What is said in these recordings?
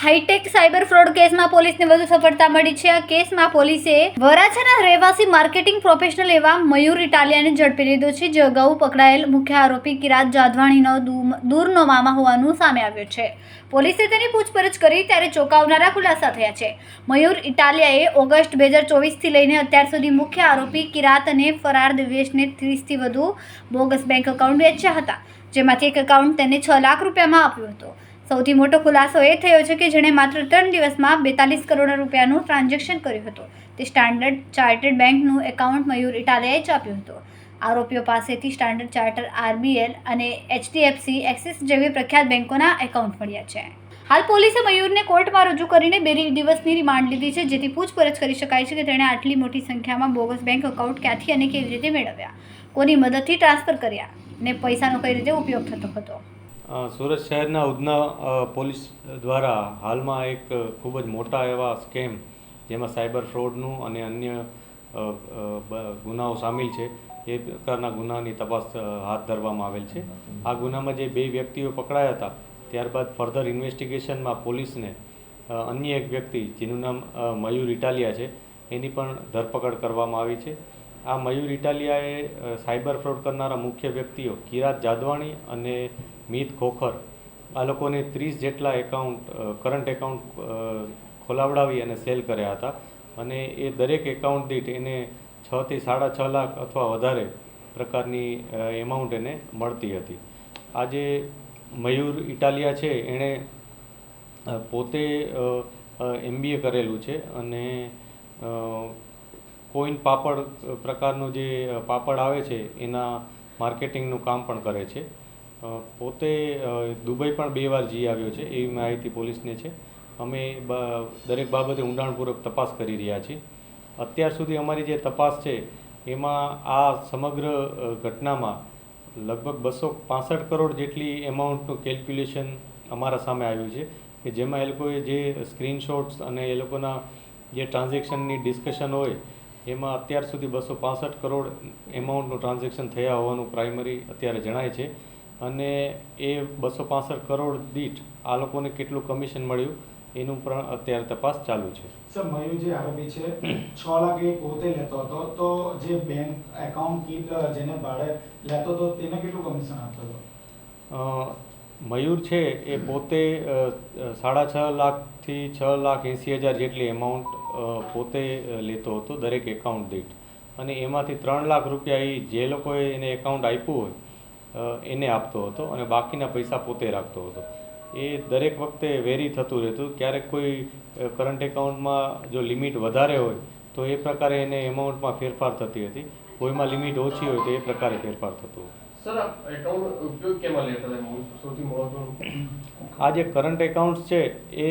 High tech cyber fraud કેસમાં પોલીસને વધુ સફળતા મળી છે. આ કેસમાં પોલીસે વરાછાના રહેવાસી માર્કેટિંગ પ્રોફેશનલ એવા મયુર ઇટાલિયાને ઝડપી લીધો છે, જે અગાઉ પકડાયેલ મુખ્ય આરોપી કિરાત જાધવાણીનો દૂરનો મામા હોવાનું સામે આવ્યું છે. પોલીસે તેની પૂછપરછ કરી ત્યારે ચોંકાવનારા ખુલાસા થયા છે. મયુર ઇટાલિયાએ ઓગસ્ટ બે હજાર ચોવીસથી લઈને અત્યાર સુધી મુખ્ય આરોપી કિરાત અને ફરાર દિવેશને ત્રીસથી વધુ બોગસ બેંક એકાઉન્ટ વેચ્યા હતા, જેમાંથી એક એકાઉન્ટ તેને છ લાખ રૂપિયામાં આપ્યું હતું. સૌથી મોટો ખુલાસો એ થયો છે કે જેણે માત્ર ત્રણ દિવસમાં બેતાલીસ કરોડ રૂપિયાનું ટ્રાન્ઝેક્શન કર્યું હતું. તે સ્ટાન્ડર્ડ ચાર્ટર્ડ બેંકનું એકાઉન્ટ મયુર ઇટાલિયાએ જ આપ્યું હતું. આરોપીઓ પાસેથી સ્ટાન્ડર્ડ ચાર્ટર આરબીએલ અને એચડીએફસી એક્સિસ જેવી પ્રખ્યાત બેંકોના એકાઉન્ટ મળ્યા છે. હાલ પોલીસે મયુરને કોર્ટમાં રજૂ કરીને બે દિવસની રિમાન્ડ લીધી છે, જેથી પૂછપરછ કરી શકાય છે કે તેણે આટલી મોટી સંખ્યામાં બોગસ બેંક એકાઉન્ટ ક્યાંથી અને કેવી રીતે મેળવ્યા. કોની મદદથી ટ્રાન્સફર કર્યા ને પૈસાનો કઈ રીતે ઉપયોગ થતો હતો? સુરત શહેરના ઉધના પોલીસ દ્વારા હાલમાં એક ખૂબ જ મોટા એવા સ્કેમ જેમાં સાયબર ફ્રોડનું અને અન્ય ગુનાઓ સામેલ છે, એ પ્રકારના ગુનાની તપાસ હાથ ધરવામાં આવેલ છે. આ ગુનામાં જે બે વ્યક્તિઓ પકડાયા હતા, ત્યારબાદ ફર્ધર ઇન્વેસ્ટિગેશનમાં પોલીસને અન્ય એક વ્યક્તિ જેનું નામ મયુર ઇટાલિયા છે, એની પણ ધરપકડ કરવામાં આવી છે. આ મયુર ઇટાલિયાએ સાયબર ફ્રોડ કરનારા મુખ્ય વ્યક્તિઓ કિરાત જાદવાણી અને મીત ખોખર, આ લોકોને ત્રીસ જેટલા એકાઉન્ટ કરંટ એકાઉન્ટ ખોલાવડાવી અને સેલ કર્યા હતા. અને એ દરેક એકાઉન્ટ દીઠ એને છથી સાડા છ લાખ અથવા વધારે પ્રકારની એમાઉન્ટ એને મળતી હતી. આજે મયુર ઇટાલિયા છે, એણે પોતે એમબીએ કરેલું છે અને કોઈન પાપડ પ્રકારનું જે પાપડ આવે છે, એના માર્કેટિંગનું કામ પણ કરે છે. પોતે દુબઈ પણ બે વાર જઈ આવ્યો છે, એવી માહિતી પોલીસને છે. અમે દરેક બાબતે ઊંડાણપૂર્વક તપાસ કરી રહ્યા છીએ. અત્યાર સુધી અમારી જે તપાસ છે, એમાં આ સમગ્ર ઘટનામાં લગભગ બસો પાસઠ કરોડ જેટલી એમાઉન્ટનું કેલ્ક્યુલેશન અમારા સામે આવ્યું છે, કે જેમાં એ લોકોએ જે સ્ક્રીનશોટ્સ અને એ લોકોના જે ટ્રાન્ઝેક્શનની ડિસ્કશન હોય, એમાં અત્યાર સુધી બસો પાસઠ કરોડ એમાઉન્ટનું ટ્રાન્ઝેક્શન થયા હોવાનું પ્રાઇમરી અત્યારે જણાય છે. અને એ બસો પાસઠ કરોડ દીઠ આ લોકોને કેટલું કમિશન મળ્યું એનું પણ અત્યારે તપાસ ચાલુ છે. સર મયુર જે આરોપી છે છ લાખ એ પોતે લેતો હતો. તો જે બેંક એકાઉન્ટ કીટ જેને ભાડે લેતો હતો તેને કેટલું કમિશન આપતો હતો? મયુર છે એ પોતે સાડા છ લાખથી છ લાખ એંસી હજાર જેટલી એમાઉન્ટ પોતે લેતો હતો દરેક એકાઉન્ટ દીઠ. અને એમાંથી ત્રણ લાખ રૂપિયા એ જે લોકોએ એને એકાઉન્ટ આપ્યું હોય એને આપતો હતો અને બાકીના પૈસા પોતે રાખતો હતો. એ દરેક વખતે વેરી થતું રહેતું. ક્યારેક કોઈ કરંટ એકાઉન્ટમાં જો લિમિટ વધારે હોય તો એ પ્રકારે એને એમાઉન્ટમાં ફેરફાર થતી હતી. કોઈમાં લિમિટ ઓછી હોય તો એ પ્રકારે ફેરફાર થતો આ એકાઉન્ટ જે કરંટ એકાઉન્ટ્સ છે એ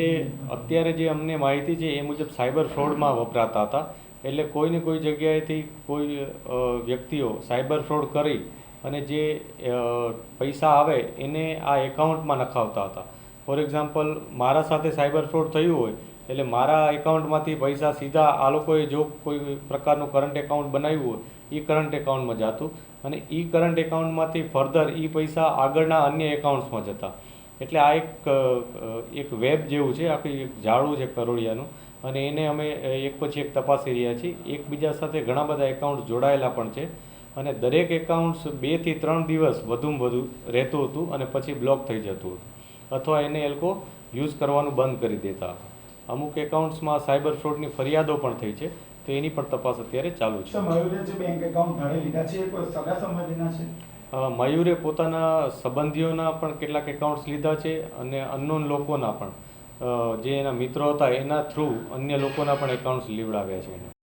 અત્યારે જે અમને માહિતી છે એ મુજબ સાયબર ફ્રોડમાં વપરાતા હતા. એટલે કોઈને કોઈ જગ્યાએથી કોઈ વ્યક્તિઓ સાયબર ફ્રોડ કરી અને જે પૈસા આવે એને આ એકાઉન્ટમાં નખાવતા હતા. ફોર એક્ઝામ્પલ, મારા સાથે સાયબર ફ્રોડ થયું હોય, એટલે મારા એકાઉન્ટમાંથી પૈસા સીધા આ લોકોએ જો કોઈ પ્રકારનું કરંટ એકાઉન્ટ બનાવ્યું હોય એ કરંટ એકાઉન્ટમાં જતું અને એ કરંટ એકાઉન્ટમાંથી ફર્ધર એ પૈસા આગળના અન્ય એકાઉન્ટ્સમાં જતા. એટલે આ એક એક વેબ જેવું છે, આખી એક જાળું છે કરોડિયાનું અને એને અમે એક પછી એક તપાસી રહ્યા છીએ. એકબીજા સાથે ઘણા બધા એકાઉન્ટ જોડાયેલા પણ છે. અને દરેક એકાઉન્ટ્સ બેથી ત્રણ દિવસ વધુમાં વધુ રહેતું હતું અને પછી બ્લોક થઈ જતું હતું. અથવા એને એ લોકો યુઝ કરવાનું બંધ કરી દેતા હતા. અમુક એકાઉન્ટ્સમાં સાયબર ફ્રોડની ફરિયાદો પણ થઈ છે તો એની પણ તપાસ અત્યારે ચાલુ છે. મયુરે પોતાના સંબંધીઓના પણ કેટલાક એકાઉન્ટ્સ લીધા છે અને અનનોન લોકોના પણ. જે એના મિત્રો હતા એના થ્રુ અન્ય લોકોના પણ એકાઉન્ટ્સ લીવડાવ્યા છે